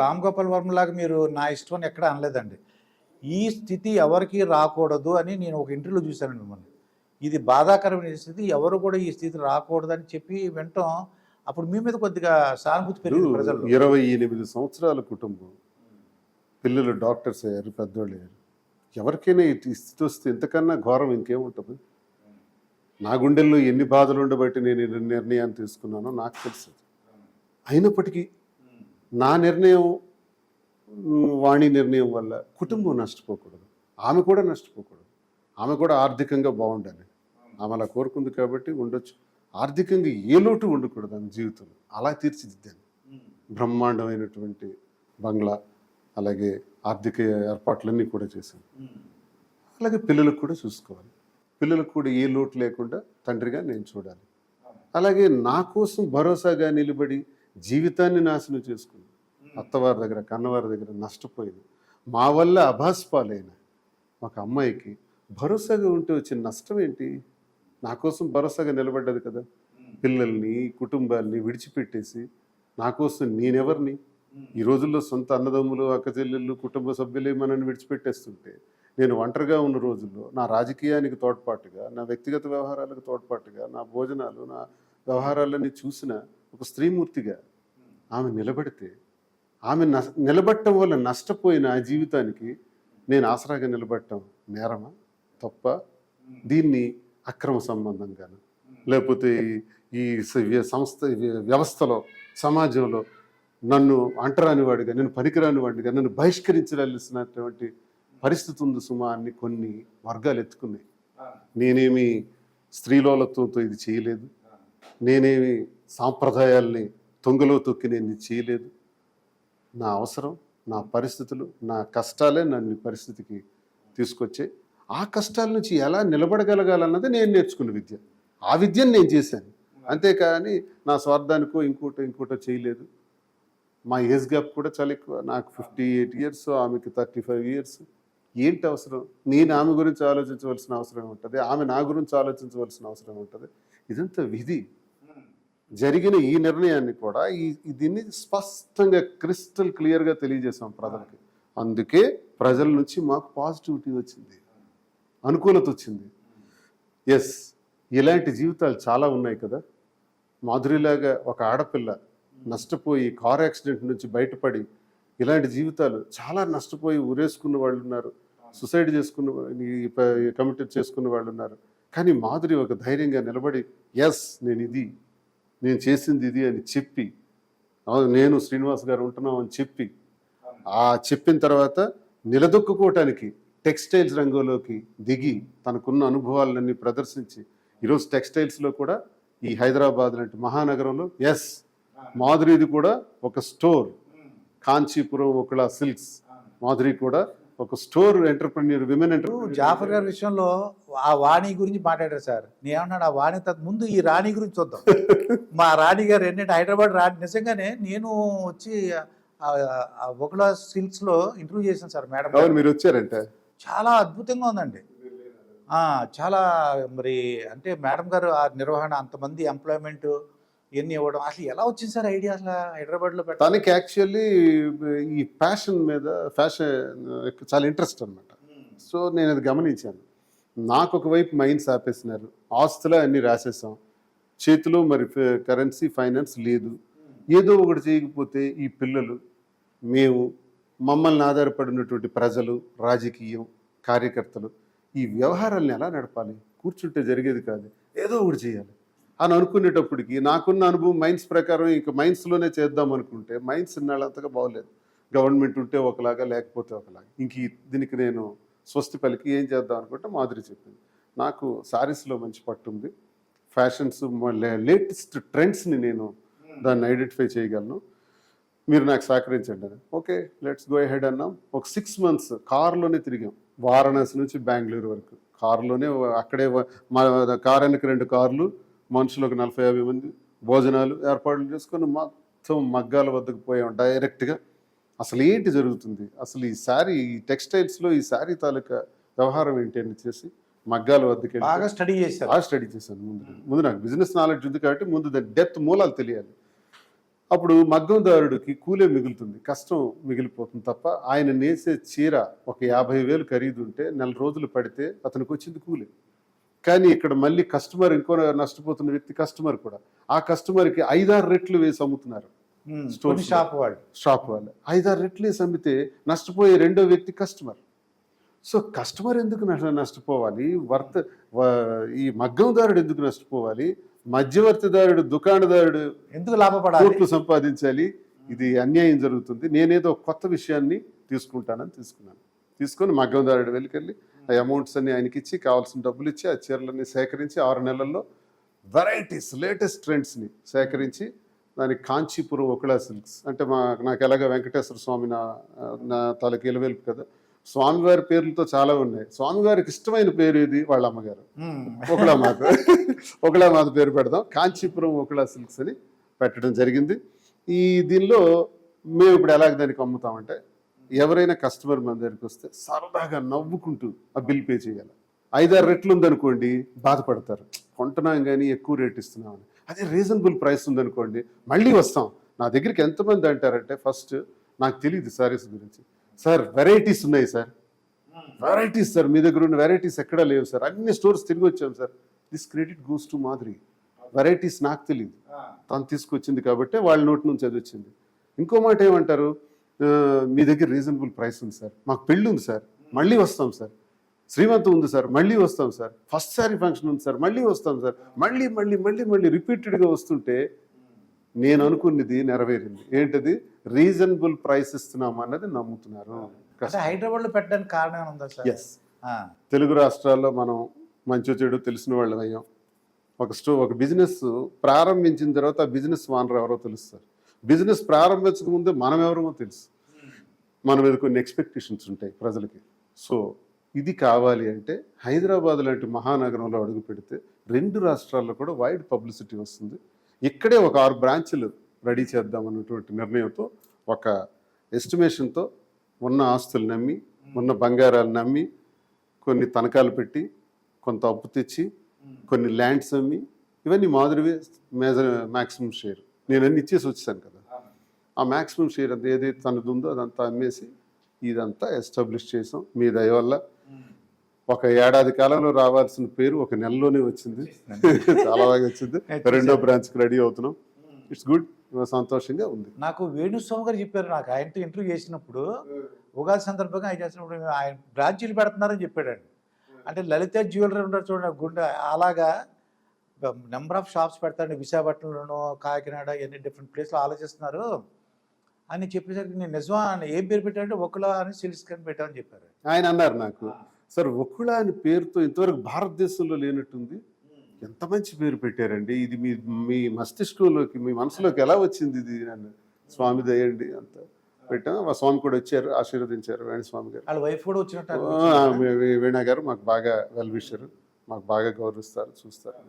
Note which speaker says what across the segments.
Speaker 1: రామ్ గోపాల్ వర్మ లాగా మీరు నా ఇష్టం అని ఎక్కడ అనలేదండి. ఈ స్థితి ఎవరికి రాకూడదు అని నేను ఒక ఇంటర్వ్యూలో చూశాను మిమ్మల్ని. ఇది బాధాకరమైన స్థితి ఎవరు కూడా ఈ స్థితి రాకూడదని చెప్పి వింటాం అప్పుడు మీ మీద కొద్దిగా సానుభూతి పెరిగింది ప్రజలు
Speaker 2: ఇరవై ఎనిమిది సంవత్సరాల కుటుంబం పిల్లలు డాక్టర్స్ అయ్యారు పెద్దోళ్ళు అయ్యారు. ఎవరికైనా ఈ స్థితి వస్తే ఇంతకన్నా ఘోరం ఇంకేముంటుంది? నా గుండెల్లో ఎన్ని బాధలు ఉండబట్టి నేను నిర్ణయాన్ని తీసుకున్నానో నాకు తెలుసు. అయినప్పటికీ నా నిర్ణయం వాణి నిర్ణయం వల్ల కుటుంబం నష్టపోకూడదు. ఆమె కూడా నష్టపోకూడదు. ఆమె కూడా ఆర్థికంగా బాగుండాలి. ఆమె అలా కోరుకుంది కాబట్టి ఉండొచ్చు. ఆర్థికంగా ఏ లోటు ఉండకూడదు ఆమె జీవితంలో. అలా తీర్చిదిద్దాను. బ్రహ్మాండమైనటువంటి బంగ్లా అలాగే ఆర్థిక ఏర్పాట్లన్నీ కూడా చేశాను. అలాగే పిల్లలకు కూడా చూసుకోవాలి. పిల్లలకు కూడా ఏ లోటు లేకుండా తండ్రిగా నేను చూడాలి. అలాగే నా కోసం భరోసాగా నిలబడి జీవితాన్ని నాశనం చేసుకుంది. అత్తవారి దగ్గర కన్నవారి దగ్గర నష్టపోయింది. మా వల్ల అభాస్పాలైన ఒక అమ్మాయికి భరోసాగా ఉంటే వచ్చిన నష్టం ఏంటి? నా కోసం భరోసాగా నిలబడ్డది కదా. పిల్లల్ని కుటుంబాల్ని విడిచిపెట్టేసి నా కోసం నేనెవరిని? ఈ రోజుల్లో సొంత అన్నదమ్ములు అక్కచెల్లెళ్ళు కుటుంబ సభ్యులే మనల్ని విడిచిపెట్టేస్తుంటే నేను ఒంటరిగా ఉన్న రోజుల్లో నా రాజకీయానికి తోడ్పాటుగా నా వ్యక్తిగత వ్యవహారాలకు తోడ్పాటుగా నా భోజనాలు నా వ్యవహారాలన్నీ చూసిన ఒక స్త్రీమూర్తిగా ఆమె నిలబడితే ఆమె నష్ నిలబడటం వల్ల నష్టపోయిన ఆ జీవితానికి నేను ఆసరాగా నిలబడటం నేరమా? తప్ప? దీన్ని అక్రమ సంబంధంగాను? లేకపోతే ఈ- సంస్థ వ్య- వ్యవస్థలో సమాజంలో నన్ను అంటరాని వాడిగా నేను పనికిరాని వాడిగా నన్ను బహిష్కరించాల్సినటువంటి పరిస్థితి ఉంది సుమా అని కొన్ని వర్గాలు ఎత్తుకున్నాయి. నేనేమి స్త్రీలోలత్వంతో ఇది చేయలేదు. నేనేమి సాంప్రదాయాల్ని తొంగలో తొక్కి నేను చేయలేదు. నా అవసరం నా పరిస్థితులు నా కష్టాలే నన్ను పరిస్థితికి తీసుకొచ్చాయి. ఆ కష్టాల నుంచి ఎలా నిలబడగలగాలన్నది నేను నేర్చుకున్న విద్య. ఆ విద్యను నేను చేశాను. అంతేకాని నా స్వార్థానికో ఇంకోటో ఇంకోటో చేయలేదు. మా ఏజ్ గ్యాప్ కూడా చాలా ఎక్కువ. నాకు ఫిఫ్టీ ఎయిట్ ఇయర్స్ ఆమెకి థర్టీ ఫైవ్ ఇయర్స్. ఏంటి అవసరం? నేను ఆమె గురించి ఆలోచించవలసిన అవసరం ఉంటుంది ఆమె నా గురించి ఆలోచించవలసిన అవసరం ఉంటుంది ఇదంతా విధి. జరిగిన ఈ నిర్ణయాన్ని కూడా ఈ దీన్ని స్పష్టంగా క్రిస్టల్ క్లియర్గా తెలియజేసాం ప్రజలకి. అందుకే ప్రజల నుంచి మాకు పాజిటివిటీ వచ్చింది. అనుకూలత వచ్చింది. ఎస్ ఇలాంటి జీవితాలు చాలా ఉన్నాయి కదా. మాధురిలాగా ఒక ఆడపిల్ల నష్టపోయి కార్ యాక్సిడెంట్ నుంచి బయటపడి ఇలాంటి జీవితాలు చాలా నష్టపోయి ఊరేసుకున్న వాళ్ళు ఉన్నారు. సుసైడ్ చేసుకున్న కమిటెడ్ చేసుకున్న వాళ్ళు ఉన్నారు. కానీ మాధురి ఒక ధైర్యంగా నిలబడి ఎస్ నేను ఇది నేను చేసింది ఇది అని చెప్పి నేను శ్రీనివాస్ గారు ఉంటున్నాం అని చెప్పి ఆ చెప్పిన తర్వాత నిలదొక్కుకోవటానికి టెక్స్టైల్స్ రంగంలోకి దిగి తనకున్న అనుభవాలన్నీ ప్రదర్శించి ఈరోజు టెక్స్టైల్స్లో కూడా ఈ హైదరాబాద్ లాంటి మహానగరంలో ఎస్ మాధురిది కూడా ఒక స్టోర్. కాంచీపురం ఒకళ సిల్క్స్. మాధురి కూడా ఒక store entrepreneur women entrepreneur
Speaker 1: Jafar గారి విషయంలో ఆ వాణి గురించి మాట్లాడారు సార్. నేనేమన్నాడు ఆ వాణి తర్వాత ముందు ఈ రాణి గురించి చూద్దాం. మా రాణి గారు ఏంటంటే హైదరాబాద్ రాణి నిజంగానే నేను వచ్చి ఆ- ఆ ఒకళ సిల్క్స్లో ఇంటర్వ్యూ చేశాను సార్ మేడం
Speaker 2: మీరు వచ్చారంటే.
Speaker 1: చాలా అద్భుతంగా ఉందండి. చాలా మరి అంటే మేడం గారు ఆ నిర్వహణ అంతమంది ఎంప్లాయ్మెంట్ ఇవన్నీ ఇవ్వడం. అసలు ఎలా వచ్చింది సార్ ఐడియా? అసలు హైదరాబాద్లో పెట్టాలి
Speaker 2: తనకి యాక్చువల్లీ ఈ ఫ్యాషన్ మీద ఫ్యాషన్ చాలా ఇంట్రెస్ట్ అనమాట సో నేను అది గమనించాను. నాకు ఒకవైపు మైండ్స్ ఆపేసినారు. ఆస్తులు అన్ని రాసేసాం. చేతిలో మరి కరెన్సీ ఫైనాన్స్ లేదు. ఏదో ఒకటి చేయకపోతే ఈ పిల్లలు మేము మమ్మల్ని ఆధారపడినటువంటి ప్రజలు రాజకీయం కార్యకర్తలు ఈ వ్యవహారాలను ఎలా నడపాలి? కూర్చుంటే జరిగేది కాదు. ఏదో ఒకటి చేయాలి. అని అనుకునేటప్పటికి నాకున్న అనుభవం మైన్స్ ప్రకారం ఇంక మైన్స్లోనే చేద్దాం అనుకుంటే మైన్స్ ఇన్నాళ్ళంతగా బాగోలేదు. గవర్నమెంట్ ఉంటే ఒకలాగా లేకపోతే ఒకలాగా. ఇంక దీనికి నేను స్వస్తి పలికి ఏం చేద్దాం అనుకుంటే మాధురి చెప్పింది. నాకు సారీస్లో మంచి పట్టు ఉంది. ఫ్యాషన్స్ లేటెస్ట్ ట్రెండ్స్ని నేను దాన్ని ఐడెంటిఫై చేయగలను. మీరు నాకు సహకరించండి అని. ఓకే లెట్స్ గో హెడ్ అన్నాం. ఒక సిక్స్ మంత్స్ కారులోనే తిరిగాం. వారణాసి నుంచి బెంగళూరు వరకు. కారులోనే అక్కడే మా కార్ వెనక రెండు కార్లు. మనుషులు ఒక నలభై యాభై మంది భోజనాలు ఏర్పాట్లు చేసుకొని మొత్తం మగ్గాల వద్దకు పోయాం డైరెక్ట్గా. అసలు ఏంటి జరుగుతుంది? అసలు ఈ శారీ ఈ టెక్స్టైల్స్లో ఈ శారీ తాలూకా వ్యవహారం ఏంటి అని చేసి మగ్గాల వద్దకు
Speaker 1: బాగా స్టడీ చేశారు.
Speaker 2: బాగా స్టడీ చేశాను ముందు ముందు నాకు బిజినెస్ నాలెడ్జ్ ఉంది కాబట్టి ముందు దాని డెప్త్ మూలాలు తెలియాలి. అప్పుడు మగ్గందారుడికి కూలే మిగులుతుంది. కష్టం మిగిలిపోతుంది తప్ప ఆయన నేసే చీర ఒక యాభై వేలు ఖరీదు ఉంటే నెల రోజులు పడితే అతనికి వచ్చింది కూలే. కానీ ఇక్కడ మళ్ళీ కస్టమర్ ఇంకో నష్టపోతున్న వ్యక్తి కస్టమర్ కూడా. ఆ కస్టమర్కి ఐదారు రెట్లు వేసి అమ్ముతున్నారు.
Speaker 1: షాప్ వాళ్ళు.
Speaker 2: షాప్ వాళ్ళు. ఐదారు రెట్లు వేసి అమ్మితే నష్టపోయే రెండో వ్యక్తి కస్టమర్. సో కస్టమర్ ఎందుకు నష్ట- నష్టపోవాలి? వర్త ఈ మగ్గందారుడు ఎందుకు నష్టపోవాలి? మధ్యవర్తిదారుడు దుకాణదారుడు
Speaker 1: ఎందుకు లాభపడాలి?
Speaker 2: కోట్లు సంపాదించాలి. ఇది అన్యాయం జరుగుతుంది. నేనేదో కొత్త విషయాన్ని తీసుకుంటానని తీసుకున్నాను. తీసుకొని మగ్గందారుడు వెళ్ళికెళ్ళి ఆ అమౌంట్స్ అన్ని ఆయనకి ఇచ్చి కావాల్సిన డబ్బులు ఇచ్చి ఆ చీరలన్నీ సేకరించి ఆరు నెలల్లో వెరైటీస్ లేటెస్ట్ ట్రెండ్స్ని సేకరించి దానికి కాంచీపురం ఒకళా సిల్క్స్ అంటే మా నాకు ఎలాగ వెంకటేశ్వర స్వామి నా నా తాలూకు ఇలవెల్పు కదా. స్వామివారి పేర్లతో చాలా ఉన్నాయి. స్వామివారికి ఇష్టమైన పేరు ఇది వాళ్ళ అమ్మగారు. ఒకళామాత ఒకళామాత పేరు పెడదాం. కాంచీపురం ఒకళా సిల్క్స్ అని పెట్టడం జరిగింది. ఈ దీనిలో మేము ఇప్పుడు ఎలాగ దానికి అమ్ముతామంటే ఎవరైనా కస్టమర్ మన దగ్గరికి వస్తే సరదాగా నవ్వుకుంటూ ఆ బిల్ పే చేయాలి. ఐదారు రెట్లు ఉందనుకోండి బాధపడతారు. కొంటున్నాం కానీ ఎక్కువ రేట్ ఇస్తున్నాం అని అదే రీజనబుల్ ప్రైస్ ఉందనుకోండి మళ్ళీ వస్తాం. నా దగ్గరికి ఎంతమంది అంటారంటే ఫస్ట్ నాకు తెలియదు సారీస్ గురించి. సార్ వెరైటీస్ ఉన్నాయి సార్. వెరైటీస్ సార్ మీ దగ్గర ఉన్న వెరైటీస్ ఎక్కడా లేవు సార్. అన్ని స్టోర్స్ తిరిగి వచ్చాం sir. This credit goes to Madhuri. Varieties నాకు తెలియదు తను తీసుకొచ్చింది కాబట్టి వాళ్ళ నోటి నుంచి అది వచ్చింది. ఇంకో మాట ఏమంటారు? మీ దగ్గర రీజనబుల్ ప్రైస్ ఉంది సార్. మాకు పెళ్ళి ఉంది సార్. మళ్ళీ వస్తాం సార్. శ్రీమంతం ఉంది సార్. మళ్ళీ వస్తాం సార్. ఫస్ట్ సారీ ఫంక్షన్ ఉంది సార్. మళ్ళీ వస్తాం సార్. మళ్ళీ మళ్ళీ మళ్ళీ మళ్ళీ రిపీటెడ్గా వస్తుంటే నేను అనుకున్నది నెరవేరింది. ఏంటది? రీజనబుల్ ప్రైస్ ఇస్తున్నాం అన్నది నమ్ముతున్నారు.
Speaker 1: అంటే హైదరాబాద్లో పెట్టడానికి కారణం ఏమైనా ఉందా సార్?
Speaker 2: ఎస్ తెలుగు రాష్ట్రాల్లో మనం మంచి చెడు తెలిసిన వాళ్ళం అయ్యాం ఒక స్టో ఒక బిజినెస్ ప్రారంభించిన తర్వాత ఆ బిజినెస్ ఓనర్ ఎవరో తెలుస్తారు. బిజినెస్ ప్రారంభించక ముందే మనం ఎవరమో తెలుసు. మన మీద కొన్ని ఎక్స్పెక్టేషన్స్ ఉంటాయి ప్రజలకి. సో ఇది కావాలి అంటే హైదరాబాద్ లాంటి మహానగరంలో అడుగు పెడితే రెండు రాష్ట్రాల్లో కూడా వైడ్ పబ్లిసిటీ వస్తుంది. ఇక్కడే ఒక ఆరు బ్రాంచ్లు రెడీ చేద్దాం అన్నటువంటి నిర్ణయంతో ఒక ఎస్టిమేషన్తో ఉన్న ఆస్తులు నమ్మి ఉన్న బంగారాలు నమ్మి కొన్ని తనఖాలు పెట్టి కొంత అప్పు తెచ్చి కొన్ని ల్యాండ్స్ అమ్మి ఇవన్నీ మాదిరివే మేజర్ మ్యాక్సిమం షేర్ నేను అన్ని ఇచ్చేసి వచ్చాను కదా. ఆ మ్యాక్సిమం షేర్ అంతా ఏదైతే తనది ఉందో అదంతా అమ్మేసి ఇదంతా ఎస్టాబ్లిష్ చేసాం. మీ దయ వల్ల ఒక ఏడాది కాలంలో రావాల్సిన పేరు ఒక నెలలోనే వచ్చింది. చాలా బాగా వచ్చింది. రెండో బ్రాంచ్కి రెడీ అవుతున్నాం. It's good. సంతోషంగా ఉంది.
Speaker 1: నాకు వేణుస్వామి గారు చెప్పారు నాకు ఆయనతో ఇంటర్వ్యూ చేసినప్పుడు ఉగాది సందర్భంగా ఆయన చేసినప్పుడు ఆయన బ్రాంచీలు పెడుతున్నారని చెప్పాడండి. అంటే లలిత జ్యువెలరీ ఉంటారు చూడండి గుండె అలాగా నెంబర్ ఆఫ్ షాప్స్ పెడతాండి విశాఖపట్నంలోనూ కాకినాడ ఎన్ని డిఫరెంట్ ప్లేస్లో ఆలోచిస్తున్నారు. అని చెప్పేసరికి నేను నిజమా అని ఏం పేరు పెట్టారంటే ఒకలా అని సిల్క్స్ అని పెట్టామని చెప్పారు.
Speaker 2: ఆయన అన్నారు నాకు సార్ ఒక్కుళ అని పేరుతో ఇంతవరకు భారతదేశంలో లేనట్టుంది. ఎంత మంచి పేరు పెట్టారండి. ఇది మీ మీ మస్తిష్కంలోకి మీ మనసులోకి ఎలా వచ్చింది ఇది? నన్ను స్వామి దయండి అంత పెట్టాం. మా స్వామి కూడా వచ్చారు ఆశీర్వదించారు వేణు స్వామి గారు.
Speaker 1: వాళ్ళ వైఫ్ కూడా వచ్చినట్టు
Speaker 2: వీణా గారు మాకు బాగా వెల్ విషరు మాకు బాగా గౌరవిస్తారు చూస్తారు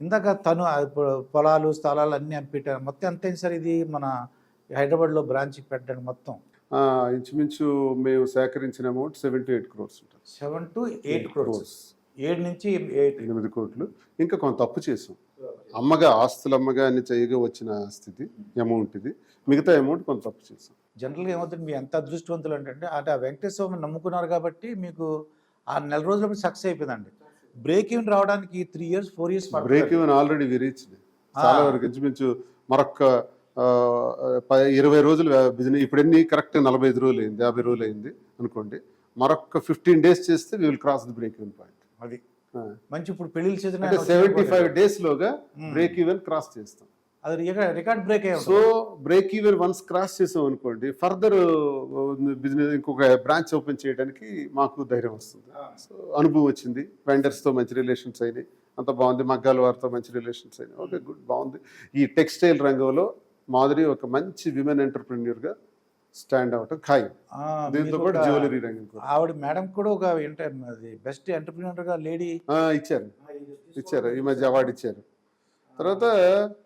Speaker 1: ఇందాక తను పొలాలు స్థలాలు అన్నీ అని పెట్టారు. మొత్తం ఎంత సార్ ఇది? మన హైదరాబాద్లో బ్రాంచ్ పెట్టడానికి మొత్తం?
Speaker 2: ఇంచుమించు మేము సేకరించిన అమౌంట్ సెవెంటీ ఎయిట్ క్రోర్స్ ఉంటుంది.
Speaker 1: Seven to eight crores. ఏడు నుంచి
Speaker 2: ఎనిమిది కోట్లు. ఇంకా కొంత అప్పు చేసాం. అమ్మగా ఆస్తులు అమ్మగా అని చేయగా వచ్చిన స్థితి అమౌంట్ ఇది. మిగతా అమౌంట్ కొంత అప్పు చేసాం.
Speaker 1: జనరల్గా ఏమవుతుంది మీ ఎంత అదృష్టవంతులు అంటే అంటే ఆ వెంకటేశ్వర నమ్ముకున్నారు కాబట్టి మీకు ఆ నెల రోజులప్పుడు సక్సెస్ అయిపోయిందండి. బ్రేక్ ఈవెన్ రావడానికి three years four years
Speaker 2: break even already we reached చాలా. వరకు ఇంచుమించు మరొక ఇరవై రోజులు బిజినెస్ ఇప్పుడు ఎన్ని కరెక్ట్ నలభై ఐదు రోజులు అయింది యాభై రోజులు అయింది అనుకోండి. మరొక ఫిఫ్టీన్ డేస్ చేస్తే we will cross the break even point
Speaker 1: అది మంచి ఇప్పుడు పెళ్ళిళ్ళ సీజన్
Speaker 2: అంటే సెవెంటీ ఫైవ్ డేస్ లోగా బ్రేక్ ఈవెన్ క్రాస్ చేస్తాం.
Speaker 1: అది రికార్డ్ బ్రేక్ అయ్యి
Speaker 2: so break even once cross చేసాం అనుకోండి ఫర్దర్ బిజినెస్ ఇంకొక బ్రాంచ్ ఓపెన్ చేయడానికి మాకు ధైర్యం వస్తుంది. సో అనుభవం వచ్చింది. వెండర్స్తో మంచి రిలేషన్స్ అయినాయి. అంత బాగుంది. మగ్గాల వారితో మంచి రిలేషన్స్ అయినాయి. ఓకే గుడ్ బాగుంది. ఈ టెక్స్టైల్ రంగంలో మాదిరి ఒక మంచి విమెన్ ఎంటర్ప్రెన్యూర్గా స్టాండ్ అవటం ఖాయం. దీంతో పాటు జ్యువెలరీ రంగం కూడా.
Speaker 1: ఆవిడ మేడం కూడా ఒక అది బెస్ట్ ఎంటర్ప్రినర్గా లేడీ
Speaker 2: ఇచ్చారు. ఇచ్చారు ఈ మధ్య అవార్డు ఇచ్చారు. తర్వాత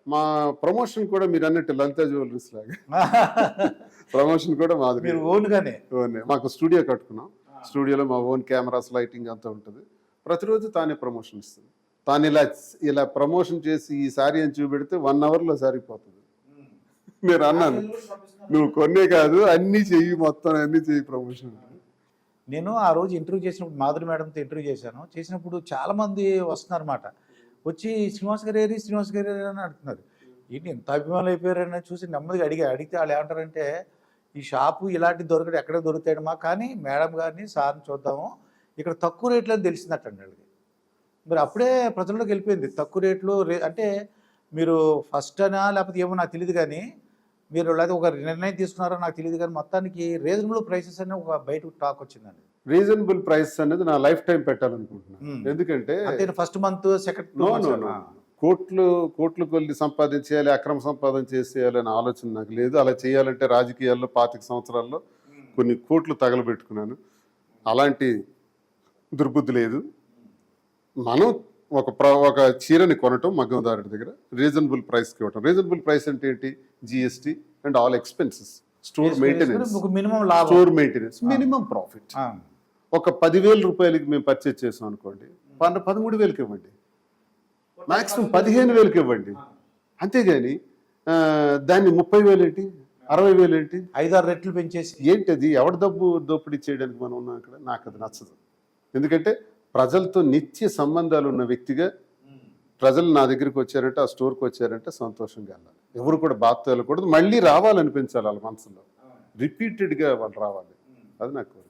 Speaker 2: మా ప్రమోషన్ కూడా మీరు అన్నట్టు లలిత జ్యువెలరీస్ లాగా. ప్రమోషన్ కూడా మాది
Speaker 1: మీరు ఓన్ గానే
Speaker 2: ఓన్ మాకు స్టూడియో కట్టుకున్నాం. స్టూడియోలో మా ఓన్ కెమెరాస్ లైటింగ్ అంతా ఉంటుంది. ప్రతిరోజు తానే ప్రమోషన్ ఇస్తుంది. తాను ఇలా ఇలా ప్రమోషన్ చేసి ఈ సారీ అని చూపెడితే వన్ అవర్లో సారీ పోతుంది నేను అన్నాను. నువ్వు కొన్నే కాదు అన్ని చెయ్యి మొత్తం అన్ని చెయ్యి ప్రమోషన్
Speaker 1: నేను ఆ రోజు ఇంటర్వ్యూ చేసినప్పుడు మాధురి మేడంతో ఇంటర్వ్యూ చేశాను. చేసినప్పుడు చాలా మంది వస్తున్నారు అన్నమాట వచ్చి శ్రీనివాస్ గారు ఏరి శ్రీనివాస్ గారు ఏరి అని అంటున్నారు. ఏంటి ఇంత అభిమానులు అయిపోయారని చూసి నెమ్మదిగా అడిగా. అడిగితే వాళ్ళు ఏమంటారంటే ఈ షాపు ఇలాంటి దొరకడం ఎక్కడ దొరుకుతాయమ్మా కానీ మేడం గారిని సార్ని చూద్దాము. ఇక్కడ తక్కువ రేట్లో అని తెలిసిందటండి వాళ్ళకి. మరి అప్పుడే ప్రజల్లోకి వెళ్ళిపోయింది. తక్కువ రేట్లు రే అంటే మీరు ఫస్ట్ అనా లేకపోతే ఏమో నాకు తెలియదు కానీ మీరు లేదా ఒక నిర్ణయం తీసుకున్నారో నాకు తెలియదు కానీ మొత్తానికి రీజనబుల్ ప్రైసెస్ అని ఒక బయట టాక్ వచ్చిందండి.
Speaker 2: రీజనబుల్ ప్రైస్ అనేది నా లైఫ్ టైం పెట్టాలనుకుంటున్నాను.
Speaker 1: Hmm.
Speaker 2: ఎందుకంటే
Speaker 1: ఫస్ట్ మంత్ సెకండ్
Speaker 2: కోట్లు కోట్లు కొద్ది సంపాదించేయాలి అక్రమ సంపాదన చేసేయాలి అనే ఆలోచన నాకు లేదు. అలా చేయాలంటే రాజకీయాల్లో పాతిక సంవత్సరాల్లో కొన్ని కోట్లు తగలబెట్టుకున్నాను. అలాంటి దుర్బుద్ధి లేదు. మనం ఒక ప్ర ఒక చీరని కొనటం మగ్గందారుడి దగ్గర రీజనబుల్ ప్రైస్కి ఇవ్వటం. రీజనబుల్ ప్రైస్ అంటే ఏంటి? GST and all expenses store maintenance
Speaker 1: minimum
Speaker 2: store maintenance minimum profit ఒక పదివేల రూపాయలకి మేము పర్చేజ్ చేసాం అనుకోండి పన్న పదమూడు వేలకి ఇవ్వండి. మాక్సిమం పదిహేను వేలకి ఇవ్వండి అంతేగాని దాన్ని ముప్పై వేలు ఏంటి అరవై వేలు ఏంటి
Speaker 1: ఐదారు రెట్లు పెంచేసి.
Speaker 2: ఏంటి అది ఎవరి డబ్బు దోపిడీ చేయడానికి మనం ఉన్నాం అక్కడ నాకు అది నచ్చదు. ఎందుకంటే ప్రజలతో నిత్య సంబంధాలు ఉన్న వ్యక్తిగా ప్రజలు నా దగ్గరికి వచ్చారంటే ఆ స్టోర్కి వచ్చారంటే సంతోషంగా వెళ్ళాలి. ఎవరు కూడా బాధతో వెళ్ళకూడదు. మళ్ళీ రావాలనిపించాలి వాళ్ళ మనసులో. రిపీటెడ్గా వాళ్ళు రావాలి. అది నాకు